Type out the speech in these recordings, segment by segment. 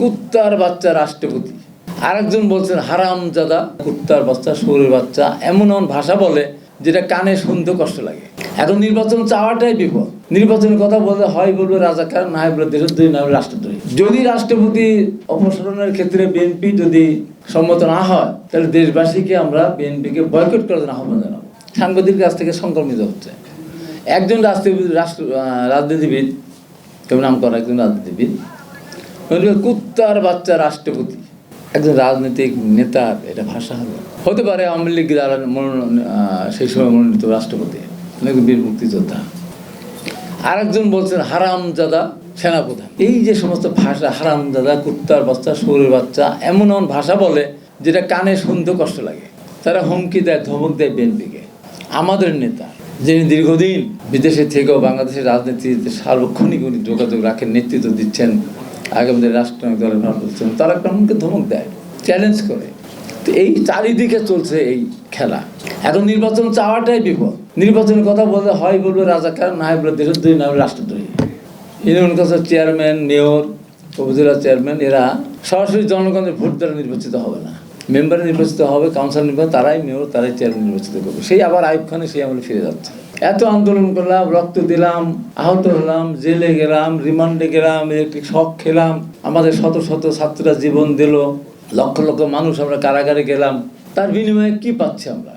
কুত্তার বাচ্চা রাষ্ট্রপতি। আরেকজন বলছেন হারাম জাদা কুত্তার বাচ্চা শরীর বাচ্চা, এমন এমন ভাষা বলে যেটা কানে শুনতে কষ্ট লাগে। এখন নির্বাচন চাওয়াটাই বিপদ। নির্বাচনের কথা বলতে হয় বলবে রাজাকার, না হয় বলবে দেশদ্রোহী, না রাষ্ট্রদ্রোহী। যদি রাষ্ট্রপতি অপসারণের ক্ষেত্রে বিএনপি যদি সম্মত না হয়, তাহলে দেশবাসীকে আমরা বিএনপিকে বয়কট করার জন্য আহ্বান জানাব। সাংবাদিক কাছ থেকে সংক্রমিত হচ্ছে। একজন রাষ্ট্রবিদ রাষ্ট্র রাজনীতিবিদ কেউ নাম করা একজন রাজনীতিবিদ? কুত্তার বাচ্চা রাষ্ট্রপতি। একজন রাজনৈতিক নেতার এটা ভাষা হবে। হতে পারে আওয়ামী লীগ মনোনয়ন সেই সময় মনোনীত রাষ্ট্রপতি। নাকি বীর মুক্তিযোদ্ধা। আরেকজন বলছেন, হারামজাদা সেনাপ্রধান। এই যে সমস্ত ভাষা, হারামজাদা, কুত্তার বাচ্চা শরীর বাচ্চা, এমন এমন ভাষা বলে, যেটা কানে শুনতে কষ্ট লাগে। তারা হুমকি দেয়, ধমক দেয় বিএনপিকে। আমাদের নেতা, যিনি দীর্ঘদিন বিদেশে থেকেও বাংলাদেশের রাজনীতিতে সার্বক্ষণিক উনি যোগাযোগ রাখেন, নেতৃত্ব দিচ্ছেন আগামী রাষ্ট্রনায়ক দলের ভার করছেন তারা কেমনকে ধমক দেয়? চ্যালেঞ্জ করে। তো এই চারিদিকে চলছে এই খেলা। এখন নির্বাচন চাওয়াটাই বিপদ। নির্বাচনের কথা বলতে হয় বলবে রাজাকার না হয় বলবে দেশদ্রোহী না হয় রাষ্ট্রদ্রোহী? Union council chairman, mayor, upazila chairman, এরা সরাসরি জনগণের ভোট দ্বারা নির্বাচিত হবে না। মেম্বার নির্বাচিত হবে কাউন্সিল নির্বাচন তারাই মেয়র, তারাই চেয়ারম্যান নির্বাচিত করবে। সেই আবার আইব খানে সেই আমলে ফিরে যাচ্ছে। এত আন্দোলন করলাম, রক্ত দিলাম, আহত হলাম, জেলে গেলাম, রিমান্ডে গেলাম একটি শখ খেলাম, আমাদের শত শত ছাত্ররা জীবন দিল, লক্ষ লক্ষ মানুষ আমরা কারাগারে গেলাম। তার বিনিময়ে কি পাচ্ছি আমরা?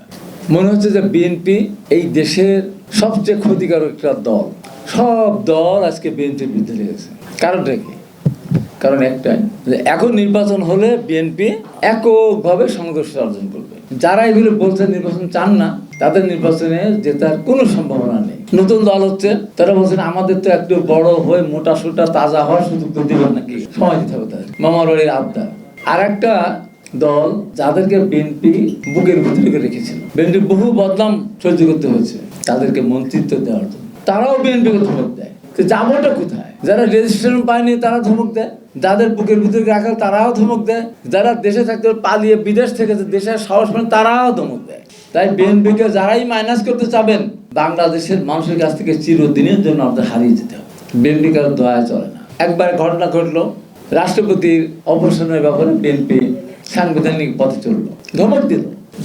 মনে হচ্ছে যে বিএনপি এই দেশের সবচেয়ে ক্ষতিকারক একটা দল। সব দল আজকে বিএনপির বিরুদ্ধে লেগেছে। কারণটা কি? কারণ একটাই, যে এখন নির্বাচন হলে বিএনপি এককভাবে সংঘর্ষ অর্জন করবে। যারা এগুলো বলছে নির্বাচন চান না তাদের নির্বাচনে জেতার কোনো সম্ভাবনা নেই। নতুন দল হচ্ছে, তারা বলছেন আমাদের তো একটু বড় হয়ে মোটা সোটা তাজা হওয়ার সুযোগ তো নাকি? সময় দিতে হবে তাদের। মামার বাড়ির আবদার। আর একটা দল যাদেরকে বিএনপি বুকের ভিতরে রেখেছিল। বিএনপি বহু বদনাম সহ্য করতে হয়েছে তাদেরকে মন্ত্রিত্ব দেওয়ার জন্য। তারাও বিএনপিকে ধমক দেয়। তো যাবোটা কোথায়? যারা রেজিস্ট্রেশন পায়নি, তারা ধমক দেয়। যাদের বুকের ভিতরে রাখা, তারাও ধমক দেয়। যারা দেশে থাকতে পালিয়ে বিদেশ থেকে দেশের সাহস পান তারাও ধমক দেয়। তাই বিএনপিকে যারাই মাইনাস করতে চাবেন, বাংলাদেশের মানুষের কাছ থেকে চিরদিনের জন্য আপনাদের হারিয়ে যেতে হবে। বিএনপি কারও দয়া চলে না। একবার ঘটনা ঘটলো, রাষ্ট্রপতির অপসারণের ব্যাপারে বিএনপি সাংবিধানিক পথে চলল, ধমক দিল।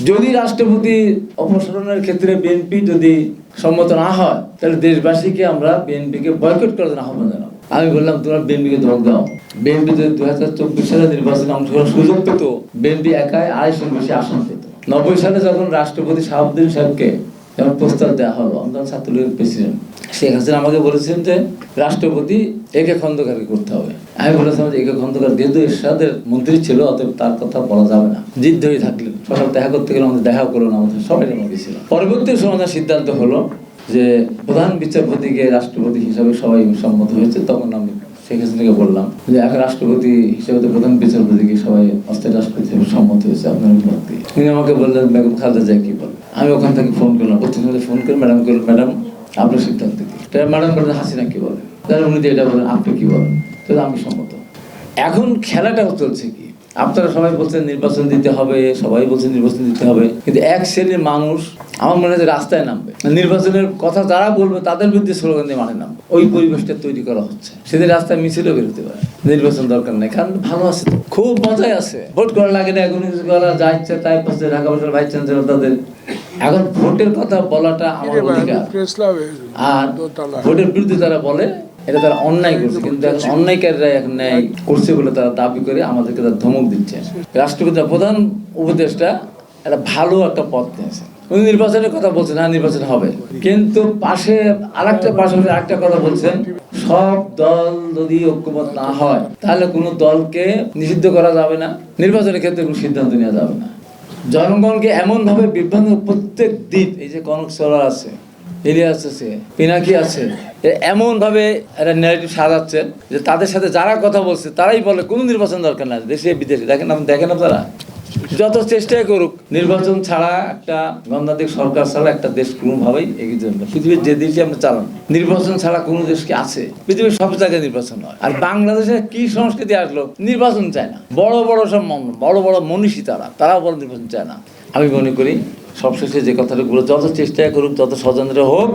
যদি রাষ্ট্রপতি অপসারণের ক্ষেত্রে বিএনপি যদি সম্মত না হয়, তাহলে দেশবাসীকে আমরা বিএনপিকে বয়কট করার জন্য আহ্বান জানাব। আমি বললাম, তোমরা বিএনপিকে ধমক দাও। বিএনপি যদি দু হাজার চব্বিশ সালে নির্বাচনে অংশগ্রহণ সুযোগ পেত বিএনপি একাই আড়াইশোর বেশি আসন পেত। নব্বই সালে যখন রাষ্ট্রপতি শাহাবুদ্দিন সাহেবকে যখন প্রস্তাব দেওয়া হলো আমরা ছাত্রলীগের প্রেসিডেন্ট, শেখ হাসিনা আমাকে বলেছেন যে, রাষ্ট্রপতি একে খন্দকারকে করতে হবে। আমি বলেছিলাম যে, একে খন্দকার। যেহেতু এরশাদের মন্ত্রী ছিল, অতএব তার কথা বলা যাবে না। জিদ ধরে থাকলেন। সকাল দেখা করতে গেলে আমাদের দেখা করল না আমাদের সবাই আমাকে ছিল পরবর্তী সময় সিদ্ধান্ত হলো যে, প্রধান বিচারপতিকে রাষ্ট্রপতি হিসাবে সবাই সম্মত হয়েছে। তখন আমি শেখ হাসিনাকে বললাম যে এখন রাষ্ট্রপতি হিসেবে প্রধান বিচারপতিকে সবাই অস্থায়ী রাষ্ট্রপতি হিসেবে তিনি আমাকে বললেন, বেগম খালেদা জিয়া কি বলেন আমি ওখান থেকে ফোন করলাম প্রতিনিধি ফোন করে ম্যাডাম করলেন ম্যাডাম, আপনার সিদ্ধান্ত কি? তাহলে ম্যাডাম বললেন, হাসিনা কি বলেন তাহলে উনি এটা বলেন, আপনি কি বলেন? তাহলে আমি সম্মত। এখন খেলাটা চলছে কি? আপনারা সবাই বলছেন নির্বাচন দিতে হবে, সবাই বলছেন নির্বাচন দিতে হবে, কিন্তু এক শ্রেণির মানুষ, আমার মনে হয় রাস্তায় নামবে। নির্বাচনের কথা যারা বলবে, তাদের বিরুদ্ধে স্লোগান দিয়ে মাঠে নামবে। ওই পরিবেশটা তৈরি করা হচ্ছে। সেদিন রাস্তায় মিছিলও বেরোতে পারে। নির্বাচন দরকার নেই কারণ ভালো আছে তো খুব মজাই আছে। ভোট করা লাগে না এখন কিছু করা যা ইচ্ছে তাই পাচ্ছে ঢাকা বাসার ভাইস চ্যান্সেলর তাদের। এখন ভোটের কথা বলাটা আমার অধিকার। আর ভোটের বিরুদ্ধে তারা বলে এটা তারা অন্যায় করছে কিন্তু এখন অন্যায়কারীরা এখন ন্যায় করছে বলে তারা দাবি করে আমাদেরকে তারা ধমক দিচ্ছে। রাষ্ট্রপতি প্রধান উপদেষ্টা একটা ভালো একটা পথ নিয়েছে। উনি নির্বাচনের কথা বলছেন হ্যাঁ নির্বাচন হবে। কিন্তু পাশে আরেকটা পাশাপাশি আরেকটা কথা বলছেন, সব দল যদি ঐক্যমত না হয়, তাহলে কোনো দলকে নিষিদ্ধ করা যাবে না, নির্বাচনের ক্ষেত্রে কোনো সিদ্ধান্ত নেওয়া যাবে না। জনগণকে এমন ভাবে বিভ্রান্ত প্রত্যেক দিন, এই যে কনক সরার আছে, ইলিয়াস আছে, পিনাকি আছে এমন ভাবে একটা ন্যারেটিভ সাজাচ্ছে যে তাদের সাথে যারা কথা বলছে, তারাই বলে কোনো নির্বাচন দরকার না দেশে বিদেশে। দেখেন দেখেন আপনারা? যত চেষ্টাই করুক, নির্বাচন ছাড়া একটা গণতান্ত্রিক সরকার ছাড়া একটা দেশ কোনোভাবেই এগিয়ে যাবে না। পৃথিবীর যে দেশে আমরা চালান, নির্বাচন ছাড়া কোনো দেশকে আছে। পৃথিবীর সব জায়গায় নির্বাচন হয়। আর বাংলাদেশে কি সংস্কৃতি আসলো? নির্বাচন চায় না। বড় বড় সব বড় বড় মনীষী তারা, তারাও বড় নির্বাচন চায় না। আমি মনে করি, সবশেষে যে কথাটা বলে যত চেষ্টা করুক, যত স্বতন্ত্র হোক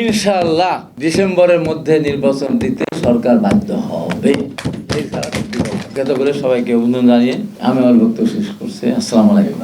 ইনশাল্লাহ ডিসেম্বরের মধ্যে নির্বাচন দিতে সরকার বাধ্য হবে। এই আখ্যাত করে সবাইকে অভিনন্দন জানিয়ে আমি আমার বক্তব্য শেষ করছি। আসসালামু আলাইকুম।